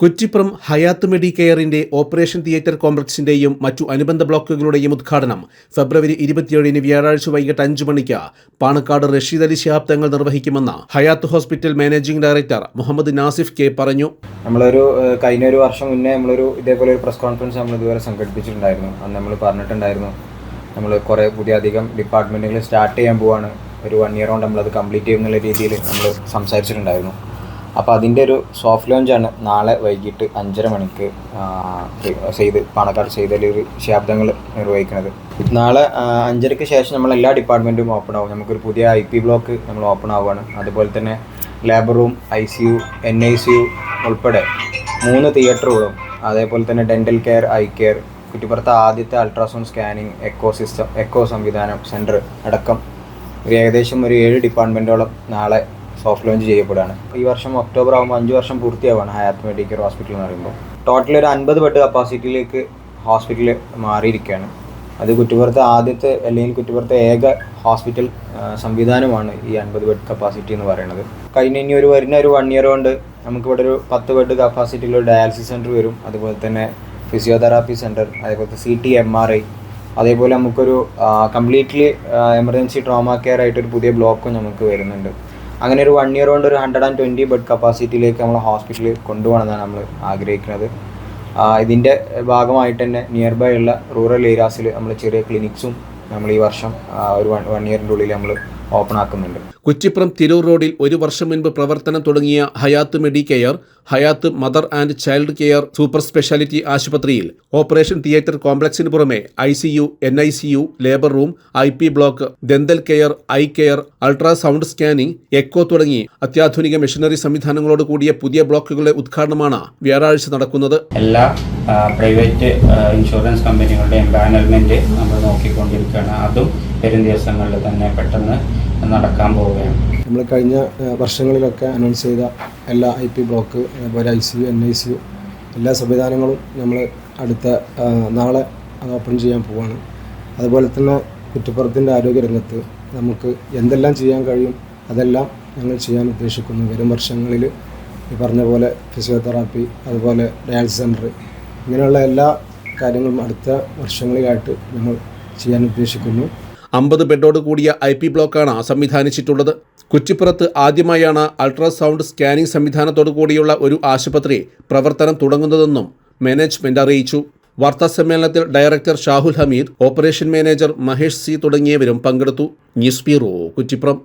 കുറ്റിപ്പുറം ഹയാത്ത് മെഡി കെയറിന്റെ operation theatre കോംപ്ലക്സിന്റെയും മറ്റു അനുബന്ധ ബ്ലോക്കുകളുടെയും ഉദ്ഘാടനം ഫെബ്രുവരി ഇരുപത്തിയേഴിന് വ്യാഴാഴ്ച വൈകിട്ട് അഞ്ചു മണിക്ക് Panakkad Rasheed Ali Shihab Thangal നിർവഹിക്കുമെന്ന് Hayath hospital managing director Muhammad Nasif K പറഞ്ഞു. നമ്മളൊരു കഴിഞ്ഞ ഒരു വർഷം മുന്നേ നമ്മളൊരു ഇതേപോലെ ഒരു പ്രസ് കോൺഫറൻസ് നമ്മൾ ഇതുവരെ സംഘടിപ്പിച്ചിട്ടുണ്ടായിരുന്നു. അന്ന് നമ്മൾ പറഞ്ഞിട്ടുണ്ടായിരുന്നു നമ്മൾ കുറേ പുതിയ അധികം ഡിപ്പാർട്ട്മെന്റുകൾ സ്റ്റാർട്ട് ചെയ്യാൻ പോവാണ്. ഒരു വൺ ഇയർ കൊണ്ട് നമ്മളത് കംപ്ലീറ്റ് ചെയ്യും എന്നുള്ള രീതിയിൽ നമ്മൾ സംസാരിച്ചിട്ടുണ്ടായിരുന്നു. അപ്പോൾ അതിന്റെ ഒരു സോഫ്റ്റ് ലോഞ്ച് ആണ് നാളെ വൈകിട്ട് അഞ്ചര മണിക്ക് ചെയ്ത് പാണക്കാട് ചെയ്തലൊരു ശാബ്ദങ്ങൾ നിർവഹിക്കുന്നത് നാളെ അഞ്ചരയ്ക്ക് ശേഷം നമ്മൾ എല്ലാ ഡിപ്പാർട്ട്മെന്റും ഓപ്പൺ ആവും. നമുക്കൊരു പുതിയ ഐ പി ബ്ലോക്ക് നമ്മൾ ഓപ്പൺ ആവുകയാണ് അതുപോലെ തന്നെ labour room I C U N I C U ഉൾപ്പെടെ മൂന്ന് തിയേറ്ററുകളും അതേപോലെ തന്നെ ഡെന്റൽ കെയർ ഐ കെയർ കുറ്റിപ്പുറത്തെ ആദ്യത്തെ ultrasound scanning echo system echo സംവിധാനം സെന്റർ അടക്കം. ഒരു ഏകദേശം ഒരു ഏഴ് ഡിപ്പാർട്ട്മെന്റോളം നാളെ സോഫ്റ്റ് ലോഞ്ച് ചെയ്യപ്പെടുകയാണ്. ഈ വർഷം ഒക്ടോബർ ആകുമ്പോൾ അഞ്ച് വർഷം പൂർത്തിയാവുകയാണ് ഹയാത്ത് മെഡിക്കൽ ഹോസ്പിറ്റൽ എന്ന് പറയുമ്പോൾ. ടോട്ടൽ ഒരു അൻപത് ബെഡ് കപ്പാസിറ്റിയിലേക്ക് ഹോസ്പിറ്റൽ മാറിയിരിക്കുകയാണ്. അത് കുറ്റിപ്പുറത്തെ ആദ്യത്തെ അല്ലെങ്കിൽ കുറ്റിപ്പുറത്തെ ഏക ഹോസ്പിറ്റൽ സംവിധാനമാണ് ഈ അൻപത് ബെഡ് കപ്പാസിറ്റി എന്ന് പറയുന്നത്. കഴിഞ്ഞ ഇനി ഒരു വരുന്ന ഒരു വൺ ഇയർ കൊണ്ട് നമുക്കിവിടെ ഒരു പത്ത് ബെഡ് കപ്പാസിറ്റിയിലുള്ള ഡയാലിസിസ് സെന്റർ വരും. അതുപോലെ തന്നെ ഫിസിയോതെറാപ്പി സെന്റർ അതേപോലെ C T M R I അതേപോലെ നമുക്കൊരു കംപ്ലീറ്റ്ലി എമർജൻസി ട്രോമ കെയർ ആയിട്ടൊരു പുതിയ ബ്ലോക്കും നമുക്ക് വരുന്നുണ്ട്. അങ്ങനെ ഒരു വൺ ഇയർ കൊണ്ട് ഒരു ഹൺഡ്രഡ് ആൻഡ് ട്വന്റി ബെഡ് കപ്പാസിറ്റിയിലേക്ക് നമ്മൾ ഹോസ്പിറ്റലിൽ കൊണ്ടുപോകണമെന്നാണ് നമ്മൾ ആഗ്രഹിക്കുന്നത്. ഇതിന്റെ ഭാഗമായിട്ട് തന്നെ നിയർ ബൈ ഉള്ള റൂറൽ ഏരിയാസിൽ നമ്മൾ ചെറിയ ക്ലിനിക്സും നമ്മൾ ഈ വർഷം ഒരു വൺ വൺ ഇയറിന്റെ ഉള്ളിൽ നമ്മൾ ഓപ്പൺ ആക്കുന്നുണ്ട് കുറ്റിപ്പുറം തിരൂർ റോഡിൽ ഒരു വർഷം മുൻപ് പ്രവർത്തനം തുടങ്ങിയ Hayath medi care Hayath mother and child care super speciality ആശുപത്രിയിൽ ഓപ്പറേഷൻ തിയേറ്റർ കോംപ്ലക്സിന് പുറമെ I C U N I C U labour room I P block dental care eye care ultrasound scanning echo തുടങ്ങി അത്യാധുനിക machinery സംവിധാനങ്ങളോട് കൂടിയ പുതിയ ബ്ലോക്കുകളുടെ ഉദ്ഘാടനമാണ് വ്യാഴാഴ്ച നടക്കുന്നത്. എല്ലാ പ്രൈവറ്റ് ഇൻഷുറൻസ് കമ്പനികളുടെയും പാനൽമെന്റ് നമ്മൾ നോക്കിക്കൊണ്ടിരിക്കുകയാണ്. അതും വരും ദിവസങ്ങളിൽ തന്നെ പെട്ടെന്ന് നടക്കാൻ പോവുകയാണ്. നമ്മൾ കഴിഞ്ഞ വർഷങ്ങളിലൊക്കെ അനൗൺസ് ചെയ്ത എല്ലാ ഐ പി ബ്ലോക്ക് അതുപോലെ I C U N I C U എല്ലാ സംവിധാനങ്ങളും നമ്മൾ അടുത്ത നാളെ അത് ഓപ്പൺ ചെയ്യാൻ പോവാണ്. അതുപോലെ തന്നെ കുറ്റപ്പുറത്തിന്റെ ആരോഗ്യ രംഗത്ത് നമുക്ക് എന്തെല്ലാം ചെയ്യാൻ കഴിയും അതെല്ലാം ഞങ്ങൾ ചെയ്യാൻ ഉദ്ദേശിക്കുന്നു. വരും വർഷങ്ങളിൽ ഈ പറഞ്ഞ പോലെ ഫിസിയോതെറാപ്പി അതുപോലെ ഡയാലിസിസ് സെന്റർ ഇങ്ങനെയുള്ള എല്ലാ കാര്യങ്ങളും അടുത്ത വർഷങ്ങളിലായിട്ട് നമ്മൾ ചെയ്യാൻ ഉദ്ദേശിക്കുന്നു. അമ്പത് ബെഡോട് കൂടിയ ഐ പി ബ്ലോക്കാണ് സംവിധാനിച്ചിട്ടുള്ളത്. കുറ്റിപ്പുറത്ത് ആദ്യമായാണ് അൾട്രാസൗണ്ട് സ്കാനിംഗ് സംവിധാനത്തോടു കൂടിയുള്ള ഒരു ആശുപത്രി പ്രവർത്തനം തുടങ്ങുന്നതെന്നും മാനേജ്മെന്റ് അറിയിച്ചു. വാർത്താ സമ്മേളനത്തിൽ director Shahul Hameed operation manager Mahesh C തുടങ്ങിയവരും പങ്കെടുത്തു. News bureau Kuttippuram.